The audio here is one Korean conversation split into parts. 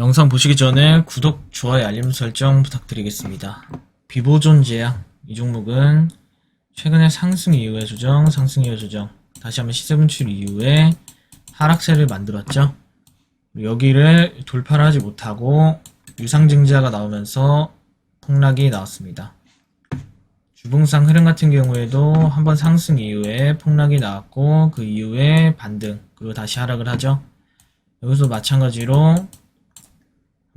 영상 보시기 전에 구독, 좋아요, 알림 설정 부탁드리겠습니다. 비보존 제약 이 종목은 최근에 상승 이후의 조정, 상승 이후 조정, 다시 한번 시세 분출 이후에 하락세를 만들었죠. 여기를 돌파를 하지 못하고 유상증자가 나오면서 폭락이 나왔습니다. 주봉상 흐름 같은 경우에도 한번 상승 이후에 폭락이 나왔고 그 이후에 반등 그리고 다시 하락을 하죠. 여기서 마찬가지로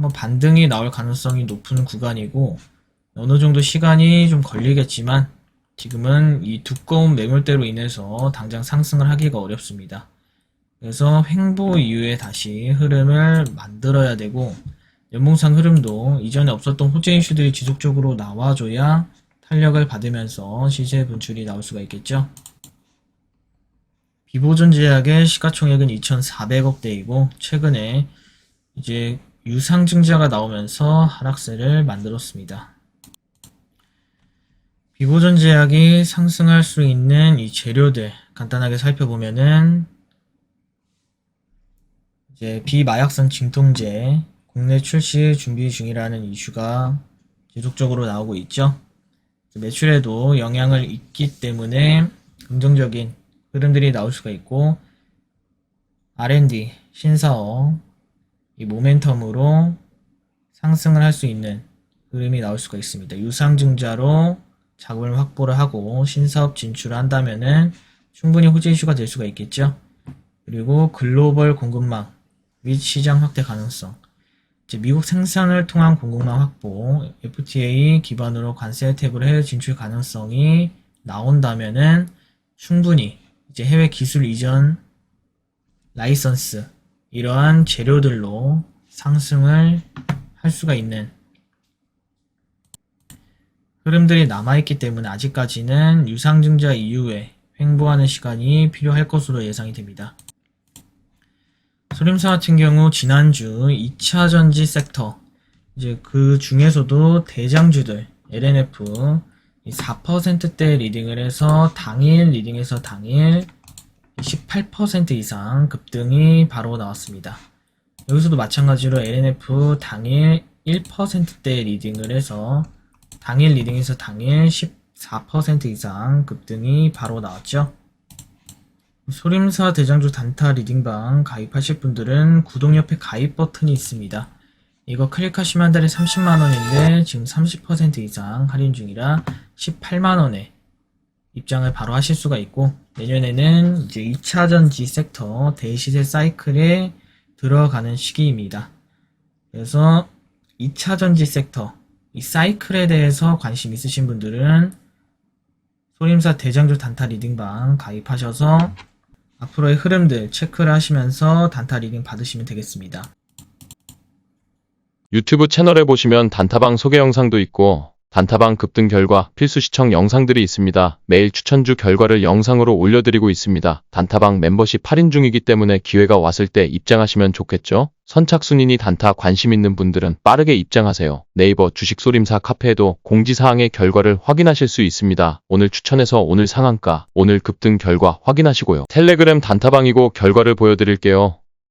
반등이 나올 가능성이 높은 구간이고 어느 정도 시간이 좀 걸리겠지만 지금은 이 두꺼운 매물대로 인해서 당장 상승을 하기가 어렵습니다. 그래서 횡보 이후에 다시 흐름을 만들어야 되고 연봉상 흐름도 이전에 없었던 호재 이슈들이 지속적으로 나와줘야 탄력을 받으면서 시세 분출이 나올 수가 있겠죠. 비보존 제약의 시가총액은 2,400억대이고 최근에 이제 유상증자가 나오면서 하락세를 만들었습니다. 비보존 제약이 상승할 수 있는 이 재료들 간단하게 살펴보면은 이제 비마약성 진통제 국내 출시 준비 중이라는 이슈가 지속적으로 나오고 있죠. 매출에도 영향을 있기 때문에 긍정적인 흐름들이 나올 수가 있고 R&D 신사업 이 모멘텀으로 상승을 할 수 있는 흐름이 나올 수가 있습니다. 유상증자로 자금을 확보를 하고 신사업 진출을 한다면은 충분히 호재 이슈가 될 수가 있겠죠. 그리고 글로벌 공급망 및 시장 확대 가능성 미국 생산을 통한 공급망 확보, FTA 기반으로 관세 혜택으로 해외 진출 가능성이 나온다면은 충분히 이제 해외 기술 이전 라이선스 이러한 재료들로 상승을 할 수가 있는 흐름들이 남아있기 때문에 아직까지는 유상증자 이후에 횡보하는 시간이 필요할 것으로 예상이 됩니다. 소림사 같은 경우 지난주 2차 전지 섹터 이제 그 중에서도 대장주들 LNF 4%대 리딩을 해서 당일 리딩에서 당일 18% 이상 급등이 바로 나왔습니다. 여기서도 마찬가지로 LNF 당일 1%대 리딩을 해서 당일 리딩에서 당일 14% 이상 급등이 바로 나왔죠. 소림사 대장주 단타 리딩방 가입하실 분들은 구독 옆에 가입 버튼이 있습니다. 이거 클릭하시면 한 달에 30만원인데 지금 30% 이상 할인 중이라 18만원에 입장을 바로 하실 수가 있고 내년에는 이제 2차 전지 섹터 대시세 사이클에 들어가는 시기입니다. 그래서 2차 전지 섹터 이 사이클에 대해서 관심 있으신 분들은 소림사 대장주 단타 리딩방 가입하셔서 앞으로의 흐름들 체크를 하시면서 단타 리딩 받으시면 되겠습니다. 유튜브 채널에 보시면 단타방 소개 영상도 있고 단타방 급등 결과 필수 시청 영상들이 있습니다. 매일 추천주 결과를 영상으로 올려드리고 있습니다. 단타방 멤버십 할인 중이기 때문에 기회가 왔을 때 입장하시면 좋겠죠? 선착순이니 단타 관심 있는 분들은 빠르게 입장하세요. 네이버 주식소림사 카페에도 공지사항의 결과를 확인하실 수 있습니다. 오늘 추천해서 오늘 상한가, 오늘 급등 결과 확인하시고요. 텔레그램 단타방이고 결과를 보여드릴게요.